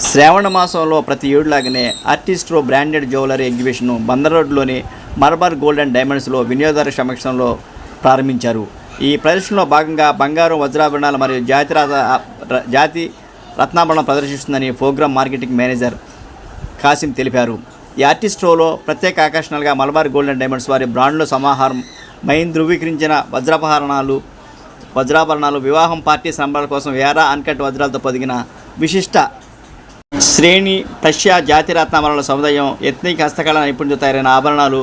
శ్రావణ మాసంలో ప్రతి ఏడులాగానే ఆర్టిస్ట్రో బ్రాండెడ్ జ్యువెలరీ ఎగ్జిబిషన్ను బందర్ రోడ్లోని మర్మర్ గోల్డ్ అండ్ డైమండ్స్లో వినియోగదారు సమక్షంలో ప్రారంభించారు. ఈ ప్రదర్శనలో భాగంగా బంగారం వజ్రాభరణాలు మరియు జాతి జాతి రత్నాభరణం ప్రదర్శిస్తుందని ప్రోగ్రామ్ మార్కెటింగ్ మేనేజర్ కాసిం తెలిపారు. ఈ ఆర్టిస్ట్ షోలో ప్రత్యేక ఆకర్షణలుగా మలబార్ గోల్డ్ అండ్ డైమండ్స్ వారి బ్రాండ్ల సమాహారం మైన్ ధృవీకరించిన వజ్రాపహరణాలు వజ్రాభరణాలు వివాహం పార్టీ సంబరాల కోసం వేరా అన్కట్ వజ్రాలతో పొదిగిన విశిష్ట శ్రేణి రష్యా జాతి రత్నాభరణాల సముదాయం ఎత్నిక్ హస్తకళ నైపుణ్యం తయారైన ఆభరణాలు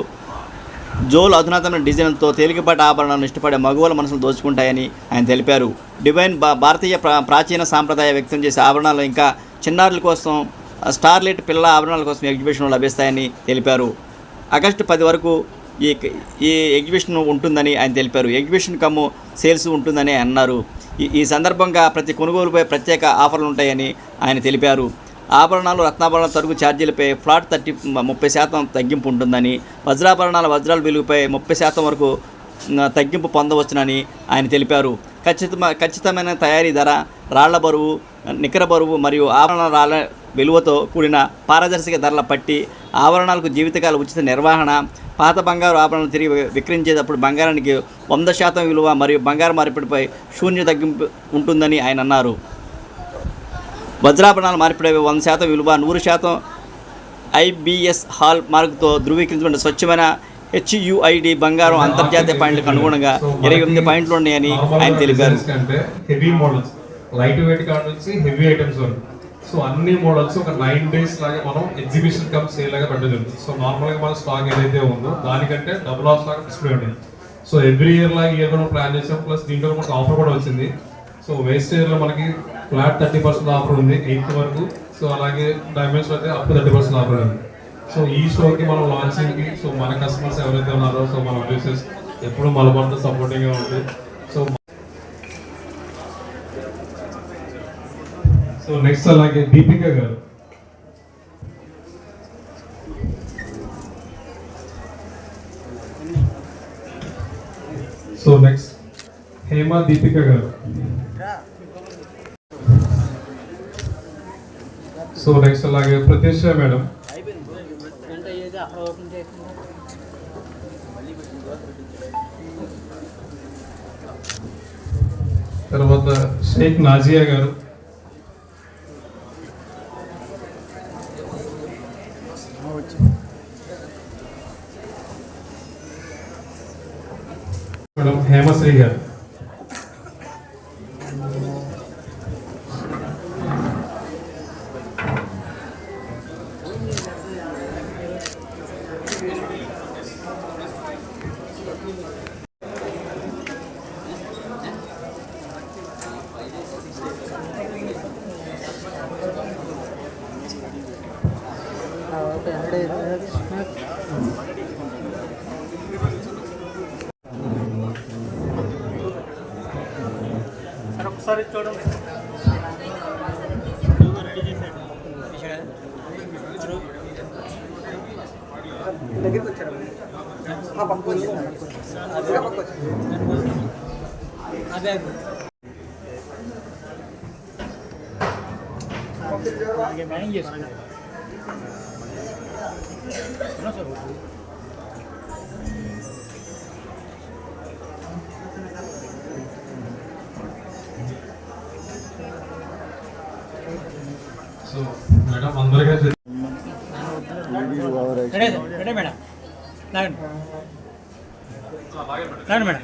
జోల్ అధునాతన డిజైన్లతో తేలికపాటి ఆభరణాలను ఇష్టపడే మగవాళ్ళ మనసులు దోచుకుంటాయని ఆయన తెలిపారు. డివైన్ భా భారతీయ ప్రా ప్రాచీన సాంప్రదాయ వ్యక్తం చేసే ఆభరణాలు ఇంకా చిన్నారుల కోసం స్టార్లైట్ పిల్లల ఆభరణాల కోసం ఎగ్జిబిషన్లు లభిస్తాయని తెలిపారు. ఆగస్టు పది వరకు ఈ ఈ ఎగ్జిబిషన్ ఉంటుందని ఆయన తెలిపారు. ఎగ్జిబిషన్ కమ్ము సేల్స్ ఉంటుందని అన్నారు. ఈ ఈ సందర్భంగా ప్రతి కొనుగోలుపై ప్రత్యేక ఆఫర్లు ఉంటాయని ఆయన తెలిపారు. ఆభరణాలు రత్నాభరణాల తరుగు ఛార్జీలపై ఫ్లాట్ థర్టీ ముప్పై శాతం తగ్గింపు ఉంటుందని వజ్రాభరణాల వజ్రాల విలువపై ముప్పై శాతం వరకు తగ్గింపు పొందవచ్చునని ఆయన తెలిపారు. ఖచ్చితమ ఖచ్చితమైన తయారీ ధర రాళ్ళ బరువు నికర బరువు మరియు ఆభరణ రాళ్ళ విలువతో కూడిన పారదర్శక ధరల పట్టి ఆభరణాలకు జీవితకాల ఉచిత నిర్వహణ పాత బంగారు ఆభరణాలు తిరిగి విక్రయించేటప్పుడు బంగారానికి వంద శాతం విలువ మరియు బంగారు మార్పిడిపై శూన్య తగ్గింపు ఉంటుందని ఆయన అన్నారు. వజ్రాభరణాల మార్పిడి వంద శాతం విలువ నూరు శాతం ఐబిఎస్ హాల్ మార్కుతో ధృవీకరించబడిన స్వచ్ఛమైన హెచ్యుఐడి బంగారం అంతర్జాతీయ పాయింట్లకు అనుగుణంగా ఇరవై ఎనిమిది పాయింట్లు ఉన్నాయని ఆయన తెలిపారు. అంటే హెవీ మోడల్స్ లైట్ వెయిట్ కాడ నుంచి హెవీ ఐటమ్స్ వరకు. సో అన్ని మోడల్స్ ఒక నైన్ డేస్ లాగా మనం ఎగ్జిబిషన్ కమ్ సేల్ లాగా పెట్టడం సో నార్మల్గా మన స్టాక్ ఏదైతే ఉందో దానికంటే డబుల్ ఆఫ్ స్టాక్ డిస్ప్లే ఉంది సో ఎవ్రీ ఇయర్ లాగా ఇయర్ మనం ప్లాన్ చేసాం. ప్లస్ దీంట్లో మనకు ఆఫర్ కూడా వచ్చింది. సో వేస్ట్ ఇయర్లో మనకి ఫ్లాట్ థర్టీ పర్సెంట్ ఆఫర్ ఉంది ఎయిత్ వరకు. సో అలాగే డైమండ్స్ అయితే అప్ థర్టీ పర్సెంట్ ఆఫర్ ఉంది. సో ఈ షోకి మనం లాంచింగ్కి సో మన కస్టమర్స్ ఎవరైతే ఉన్నారో సో మన ఆఫీసెస్ ఎప్పుడు మలబార్తో సపోర్టింగ్గా ఉంటుంది సో సో నెక్స్ట్ అలాగే దీపిక గారు. సో నెక్స్ట్ హేమ దీపిక గారు. సో నెక్స్ట్ అలాగే ప్రత్యూష మేడం. తర్వాత షేక్ నాజియా గారు. మేడం హేమశ్రీ గారు ఒకసారి చూడండి. దగ్గరికి వచ్చారు వచ్చింది అదే. మేనేజ్ చేసుకుంటాం సో మేడం అందరిగా చెప్- రెడీ రెడీ మేడం. లాగండి. లాగండి madam.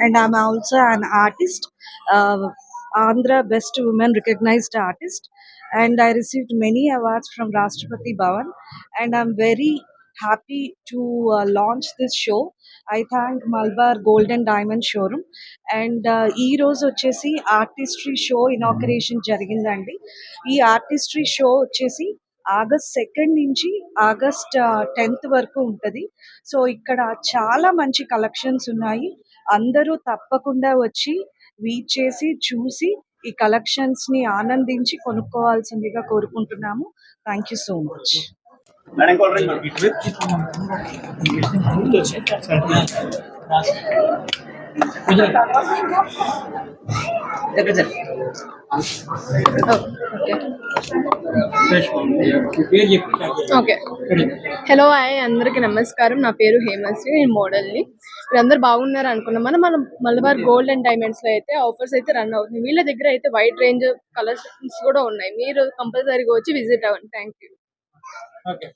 and I'm also an artist, uh, Andhra Best Women Recognized Artist, and I received many awards from Rashtrapati Bhavan, and I'm very happy to uh, launch this show. I thank Malabar Gold and Diamond Showroom and ఈ రోజు వచ్చేసి artistry show inauguration జరిగిందండి ఈ artistry show వచ్చేసి August second నుంచి August tenth వరకు ఉంటుంది. So ఇక్కడ చాలా మంచి కలెక్షన్స్ ఉన్నాయి. అందరూ తప్పకుండా వచ్చి వీచ్ చేసి చూసి ఈ కలెక్షన్స్ని ఆనందించి కొనుక్కోవాల్సిందిగా కోరుకుంటున్నాము. Thank you so much madam okay. Hello hi అందరికి నమస్కారం. నా పేరు హేమశ్రీ నేను మోడల్ని. మీరందరూ బాగున్నారు అనుకున్నాం. మనం మనం మలబార్ గోల్డ్ అండ్ డైమండ్స్లో అయితే ఆఫర్స్ అయితే రన్ అవుతుంది వీళ్ళ దగ్గర అయితే వైడ్ రేంజ్ కలర్స్ కూడా ఉన్నాయి. మీరు కంపల్సరీగా వచ్చి విజిట్ అవ్వండి. Thank you okay.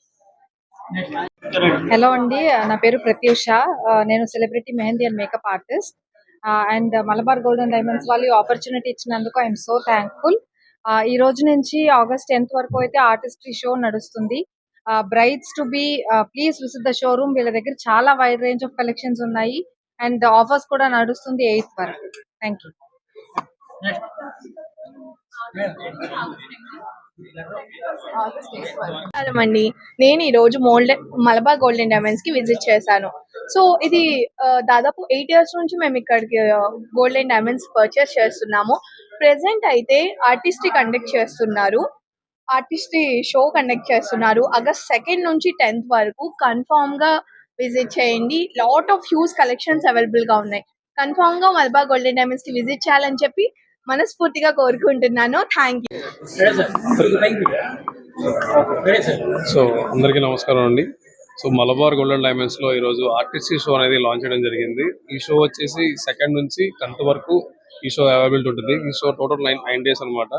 హలో అండి. నా పేరు ప్రత్యూష. నేను celebrity mehndi and makeup artist and Malabar golden diamonds వాళ్ళు ఆపర్చునిటీ ఇచ్చినందుకు ఐఎమ్ సో థ్యాంక్ఫుల్ ఈ రోజు నుంచి ఆగస్ట్ టెన్త్ వరకు అయితే ఆర్టిస్ట్రీ షో నడుస్తుంది. Brides to be please visit the showroom వీళ్ళ దగ్గర చాలా వైడ్ రేంజ్ ఆఫ్ కలెక్షన్స్ ఉన్నాయి. అండ్ ఆఫర్స్ కూడా నడుస్తుంది ఎయిత్ వరకు. థ్యాంక్ యూ హలో అండి నేను ఈ రోజు మలబార్ గోల్డెన్ డైమండ్స్కి విజిట్ చేశాను. సో ఇది దాదాపు ఎయిట్ ఇయర్స్ నుంచి మేము ఇక్కడికి గోల్డెన్ డైమండ్స్ పర్చేస్ చేస్తున్నాము. ప్రెసెంట్ అయితే ఆర్టిస్ట్ కండక్ట్ చేస్తున్నారు. ఆర్టిస్ట్ షో కండక్ట్ చేస్తున్నారు. ఆగస్ట్ సెకండ్ నుంచి టెన్త్ వరకు కన్ఫామ్గా విజిట్ చేయండి. లాట్ ఆఫ్ హ్యూజ్ కలెక్షన్స్ అవైలబుల్గా ఉన్నాయి. కన్ఫామ్గా మలబార్ గోల్డెన్ డైమండ్స్కి విజిట్ చేయాలని చెప్పి మనస్ఫూర్తిగా కోరుకుంటున్నాను. థ్యాంక్ యూ సో అందరికీ నమస్కారం అండి. సో మలబార్ గోల్డెన్ డైమండ్స్లో ఈరోజు ఆర్టిస్టీ షో అనేది లాంచ్ చేయడం జరిగింది. ఈ షో వచ్చేసి సెకండ్ నుంచి టెన్త్ వరకు ఈ షో అవైలబిలిటీ ఉంటుంది. ఈ show total nine nine days అన్నమాట.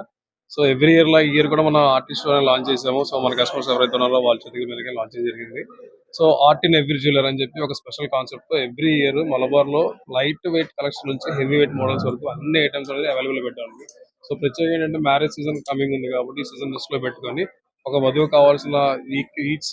సో ఎవ్రీ ఇయర్ లా ఇయర్ కూడా మనం ఆర్టిస్ట్ షో లాంచ్ చేసాము. సో మన కస్టమర్స్ ఎవరైతే ఉన్నారో వాళ్ళ చేతికి మీదకి లాంచ్ చేయడం జరిగింది. So art in every jeweller అని చెప్పి ఒక స్పెషల్ కాన్సెప్ట్తో ఎవ్రీ ఇయర్ మలబార్లో లైట్ వెయిట్ కలెక్షన్ నుంచి హెవీ వెయిట్ మోడల్స్ వరకు అన్ని ఐటమ్స్ అనేది అవైలబుల్ పెట్టాము సో ప్రత్యేకంగా ఏంటంటే మ్యారేజ్ సీజన్ కమింగ్ ఉంది కాబట్టి ఈ సీజన్ దృష్టిలో పెట్టుకొని ఒక వధువు కావాల్సిన ఈచ్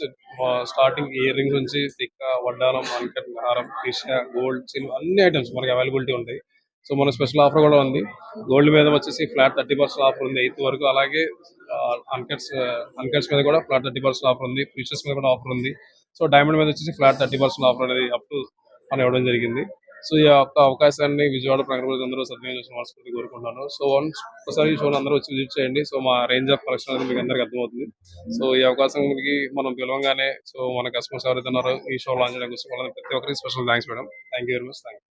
స్టార్టింగ్ ఇయర్ రింగ్స్ నుంచి తిక్క వడ్డానం అంకట్ హారం ఫిషా గోల్డ్ సిల్వర్ అన్ని ఐటమ్స్ మనకి అవైలబిలిటీ ఉంటాయి. సో మన స్పెషల్ ఆఫర్ కూడా ఉంది. గోల్డ్ మీద వచ్చేసి ఫ్లాట్ థర్టీ పర్సెంట్ ఆఫర్ ఉంది ఎయిత్ వరకు. అలాగే అన్కట్స్ అన్కట్స్ uh, మీద కూడా ఫ్లాట్ థర్టీ పర్సెంట్ ఆఫర్ ఉంది. ఫిషెస్ మీద కూడా ఆఫర్ ఉంది. సో డైమండ్ మీద వచ్చేసి ఫ్లాట్ థర్టీ పర్సెంట్ ఆఫర్ అనేది అప్ టు అని ఇవ్వడం జరిగింది. సో ఈ యొక్క అవకాశాన్ని విజయవాడ ప్రకటన అందరూ సద్వినియోగం చేసిన మనస్ఫూర్తి కోరుకుంటున్నాను. సో వన్స్ ఒకసారి ఈ షోని అందరూ వచ్చి విజిట్ చేయండి. సో మా రేంజ్ ఆఫ్ కలెక్షన్ అనేది మీకు అందరికీ అర్థమవుతుంది. సో ఈ అవకాశం మనం పిలవగానే సో మన కస్టమర్స్ ఎవరైతే ఉన్నారో ఈ షో లాంచ్ చేయడం కోసం ప్రతి ఒక్కరికి special thanks madam. Thank you very much thank